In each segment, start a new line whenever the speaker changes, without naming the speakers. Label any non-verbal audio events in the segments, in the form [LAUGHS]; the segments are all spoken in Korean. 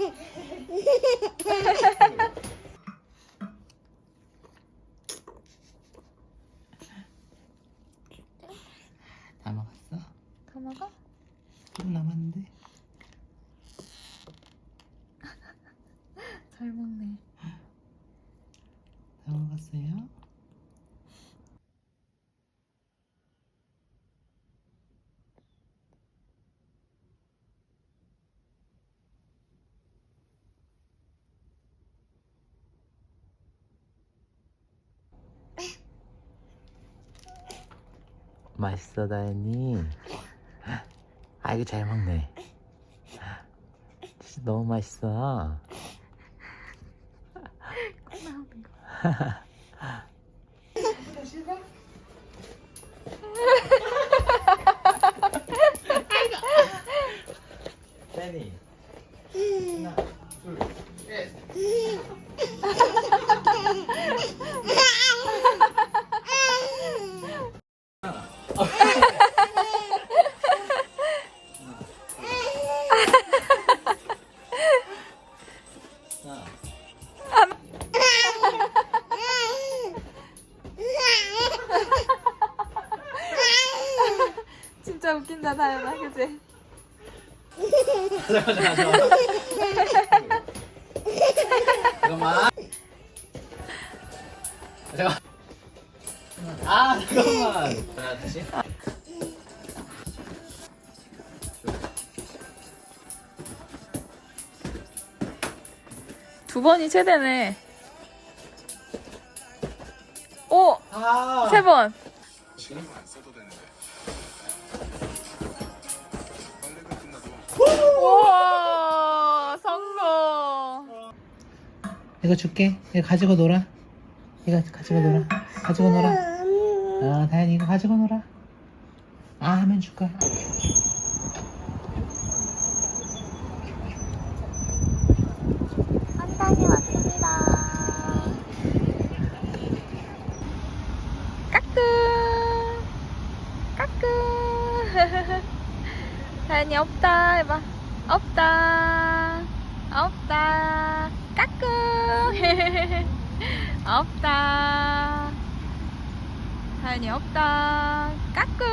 ウフフフ。 맛있어 다현이. 아이고 잘 먹네. 진짜 너무 맛있어.
콩 나오는 거. 웃긴다 다현아 그지?
잠깐만 잠깐만 잠깐만 잠깐만 아 잠깐만 하나 다시
두 번이 최대네. 오!
아
세 번!
신경 안 써도 되는데
이거 줄게 이거 가지고 놀아 이거 가지고 놀아 가지고 놀아 아 다현이 이거 가지고 놀아 아 하면 줄 거야
한 단이 왔습니다. 까꿍! 까꿍! [LAUGHS] 다현이 없다 해봐. 없다. 없다. 까꿍! 없다. 다현이 없다. 까꿍!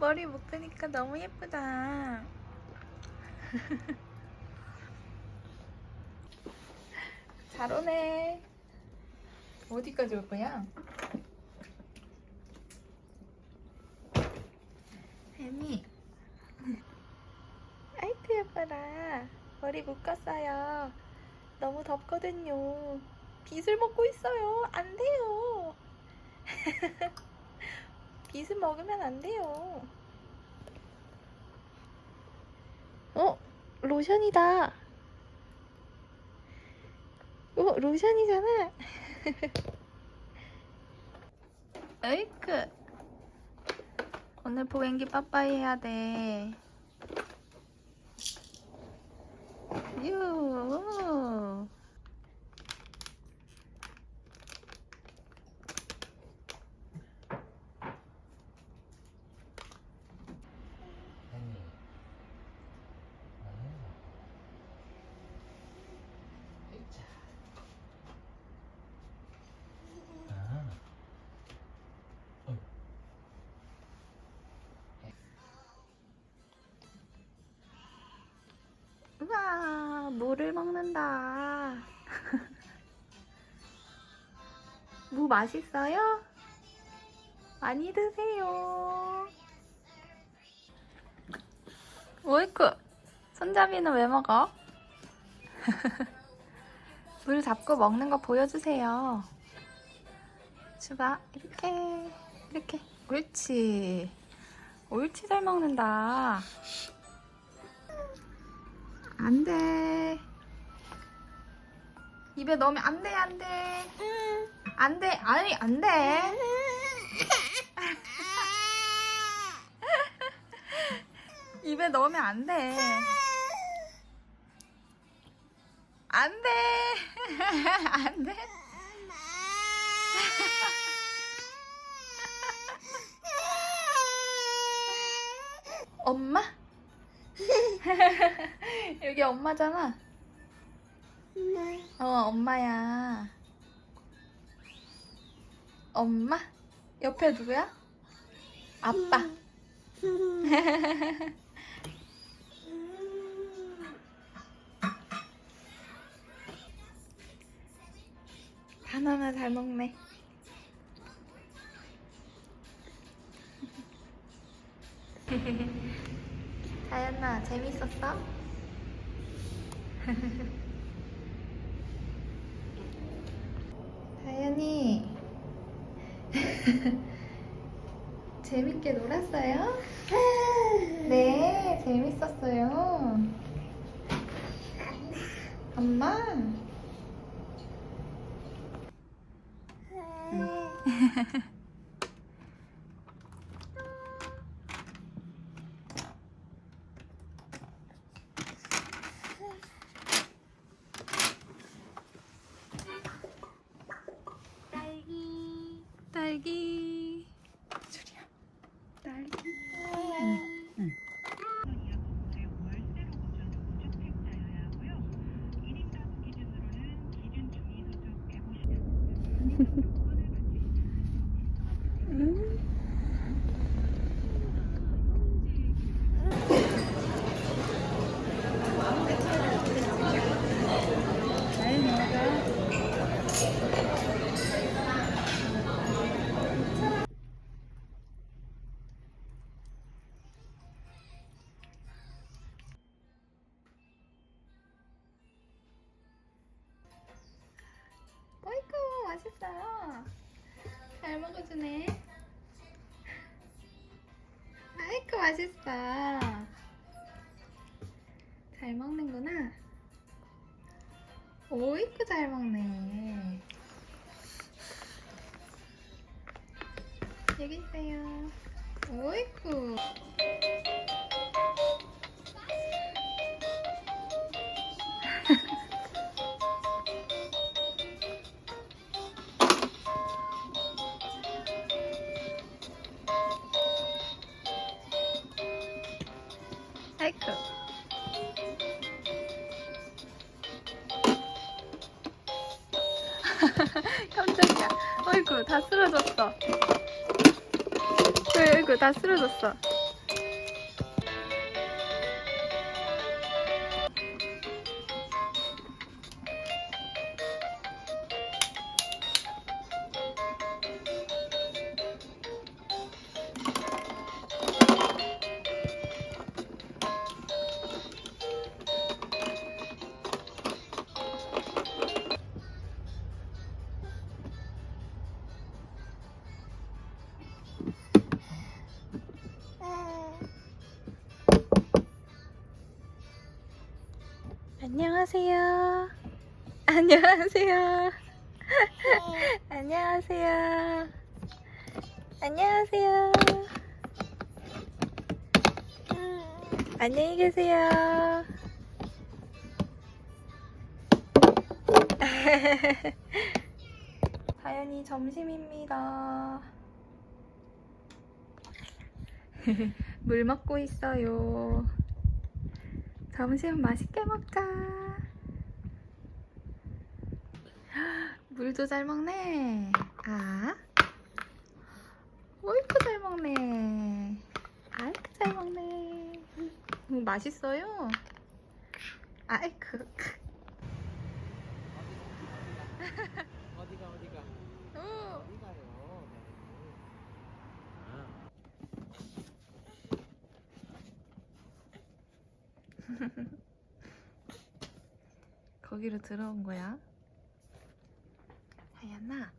머리 묶으니까 너무 예쁘다. 잘 오네. 어디까지 올 거야? 혜미. 아이고 예뻐라. 머리 묶었어요. 너무 덥거든요. 빗을 먹고 있어요. 안 돼요. [LAUGHS] 빗을 먹으면 안 돼요. 어? 로션이다. 어, 로션이잖아. [LAUGHS] 어이크. 오늘 보행기 빠빠이 해야 돼. 유. 우 먹는다. 무 맛있어요? 많이 드세요. 오이쿠, 손잡이는 왜 먹어? [LAUGHS] 물 잡고 먹는 거 보여주세요. 주봐, 이렇게, 이렇게. 옳지. 옳지 잘 먹는다. 안 돼. 입에 넣으면 안 돼, 안 돼. 안 돼, 아니, 안 돼. 입에 넣으면 안 돼. 안 돼. 안 돼. 엄마? [LAUGHS] 여기 엄마잖아. 어, 엄마야. 엄마? 옆에 누구야? 아빠. [LAUGHS] 바나나 잘 먹네. [LAUGHS] 자연아, 재밌었어? [LAUGHS] 자연이 [LAUGHS] 재밌게 놀았어요? 네, 재밌었어요. 엄마? 딸 [LAUGHS] 맛있어. 잘 먹는구나. 오이구, 잘 먹네. 여기 있어요. 오이구. 아이쿠. 다 쓰러졌어. 어이구, 다 쓰러졌어. 안녕하세요. 안녕하세요. 안녕하세요. 안녕하세요. 안녕히 계세요. [LAUGHS] 다현이 점심입니다. [LAUGHS] 물 먹고 있어요. 점심 맛있게 먹자. 물도 잘 먹네. 아. 어이구 잘 먹네. 아이고 잘 먹네. 음, 맛있어요. 아이고.
어디가 어디가
오.
어디 가요? 아.
거기로 들어온 거야. 하연아.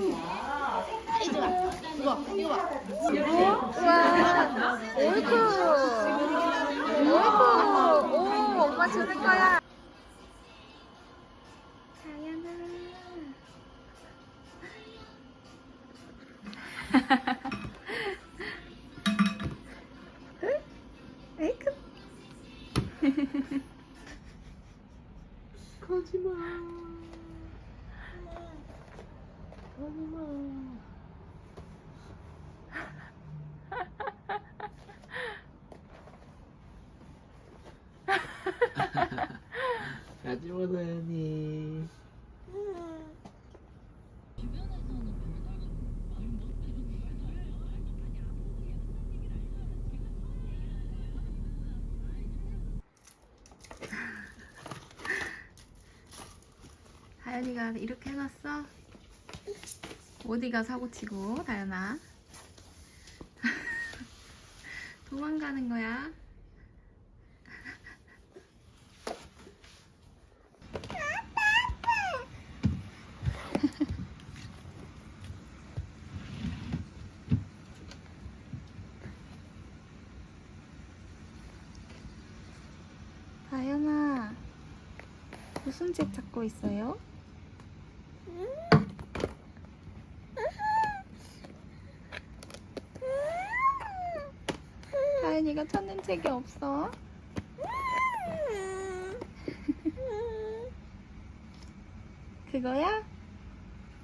이거 봐. 이거 봐. 우와. 오이쿠. 오이쿠. 오 엄마 주는 거야. 에이크.
가지마. 가지마. 가지마 다현이.
다현이가 이렇게 해놨어? 어디가 사고치고 다현아 [LAUGHS] 도망가는 거야 [LAUGHS] 다현아 무슨 책 찾고 있어요? 책이 없어. 그거야?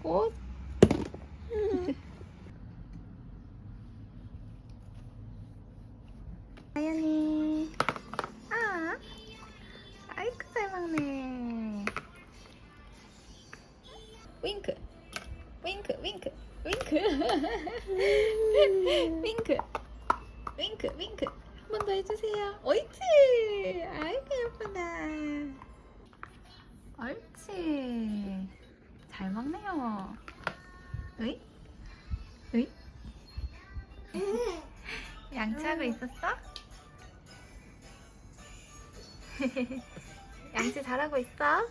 꽃? 잘 먹네요 으이 으이 [LAUGHS] 양치하고 있었어? [LAUGHS] 양치 잘하고 있어?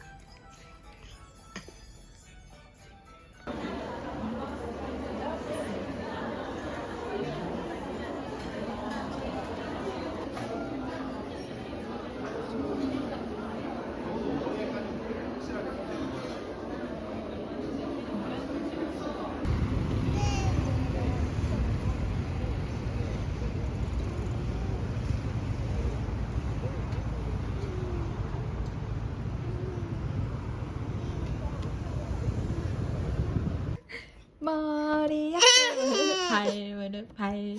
머리 약게 무릎 발. [LAUGHS]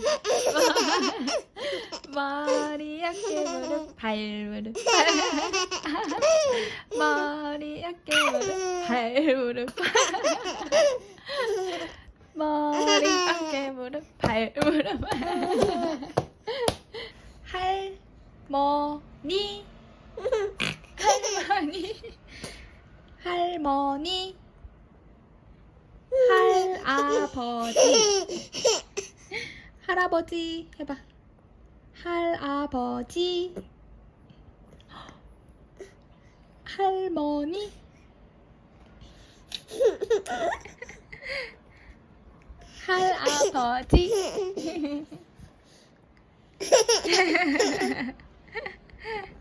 머리 약게 무릎 발 무릎. [LAUGHS] 머리 약게 무릎 발 무릎. [LAUGHS] 머리 약게 무릎 발 무릎. 할머니. 할머니. 할머니 할 아버지. 할아버지 해봐. 할아버지. 할머니. 할아버지 [LAUGHS]